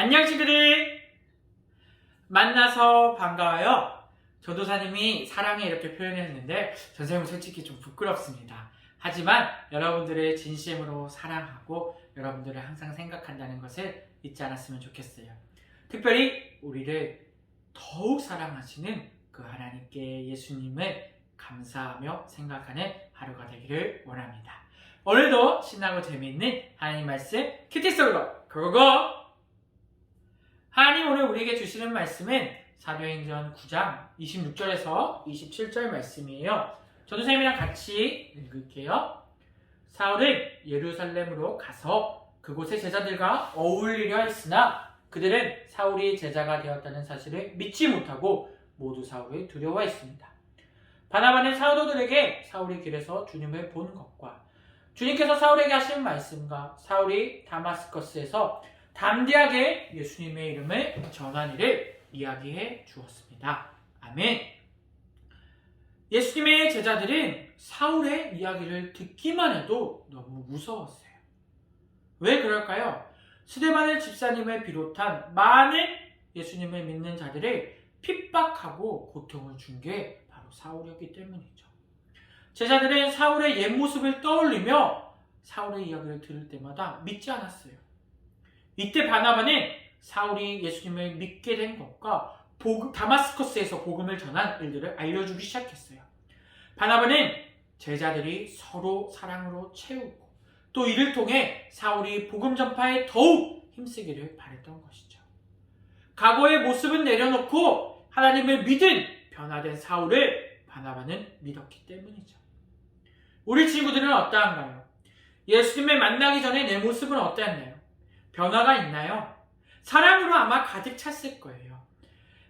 안녕 친구들! 만나서 반가워요. 전도사님이 사랑해 이렇게 표현했는데 전생은 솔직히 좀 부끄럽습니다. 하지만 여러분들을 진심으로 사랑하고 여러분들을 항상 생각한다는 것을 잊지 않았으면 좋겠어요. 특별히 우리를 더욱 사랑하시는 그 하나님께 예수님을 감사하며 생각하는 하루가 되기를 원합니다. 오늘도 신나고 재미있는 하나님 말씀 큐티솔로 고고! 우리에게 주시는 말씀은 사도행전 9장 26절에서 27절 말씀이에요. 저도 쌤이랑 같이 읽을게요. 사울은 예루살렘으로 가서 그곳의 제자들과 어울리려 했으나 그들은 사울이 제자가 되었다는 사실을 믿지 못하고 모두 사울을 두려워했습니다. 바나바는 사도들에게 사울이 길에서 주님을 본 것과 주님께서 사울에게 하신 말씀과 사울이 다마스커스에서 담대하게 예수님의 이름을 전한 일을 이야기해 주었습니다. 아멘. 예수님의 제자들은 사울의 이야기를 듣기만 해도 너무 무서웠어요. 왜 그럴까요? 스데반의 집사님을 비롯한 많은 예수님을 믿는 자들을 핍박하고 고통을 준 게 바로 사울이었기 때문이죠. 제자들은 사울의 옛 모습을 떠올리며 사울의 이야기를 들을 때마다 믿지 않았어요. 이때 바나바는 사울이 예수님을 믿게 된 것과 복음- 다마스커스에서 복음을 전한 일들을 알려주기 시작했어요. 바나바는 제자들이 서로 사랑으로 채우고 또 이를 통해 사울이 복음 전파에 더욱 힘쓰기를 바랬던 것이죠. 과거의 모습은 내려놓고 하나님을 믿은 변화된 사울을 바나바는 믿었기 때문이죠. 우리 친구들은 어떠한가요? 예수님을 만나기 전에 내 모습은 어땠나요? 변화가 있나요? 사랑으로 아마 가득 찼을 거예요.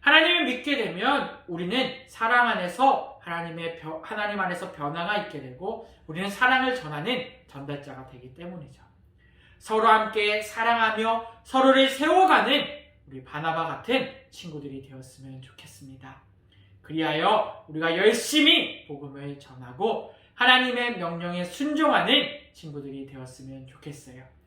하나님을 믿게 되면 우리는 사랑 안에서 하나님의 변- 하나님 안에서 변화가 있게 되고 우리는 사랑을 전하는 전달자가 되기 때문이죠. 서로 함께 사랑하며 서로를 세워가는 우리 바나바 같은 친구들이 되었으면 좋겠습니다. 그리하여 우리가 열심히 복음을 전하고 하나님의 명령에 순종하는 친구들이 되었으면 좋겠어요.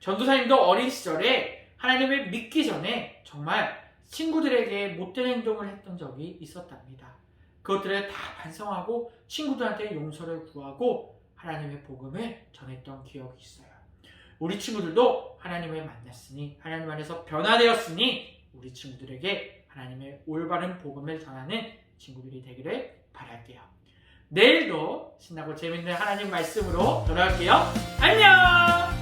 전도사님도 어린 시절에 하나님을 믿기 전에 정말 친구들에게 못된 행동을 했던 적이 있었답니다. 그것들을 다 반성하고 친구들한테 용서를 구하고 하나님의 복음을 전했던 기억이 있어요. 우리 친구들도 하나님을 만났으니 하나님 안에서 변화되었으니 우리 친구들에게 하나님의 올바른 복음을 전하는 친구들이 되기를 바랄게요. 내일도 신나고 재밌는 하나님 말씀으로 돌아올게요. 안녕!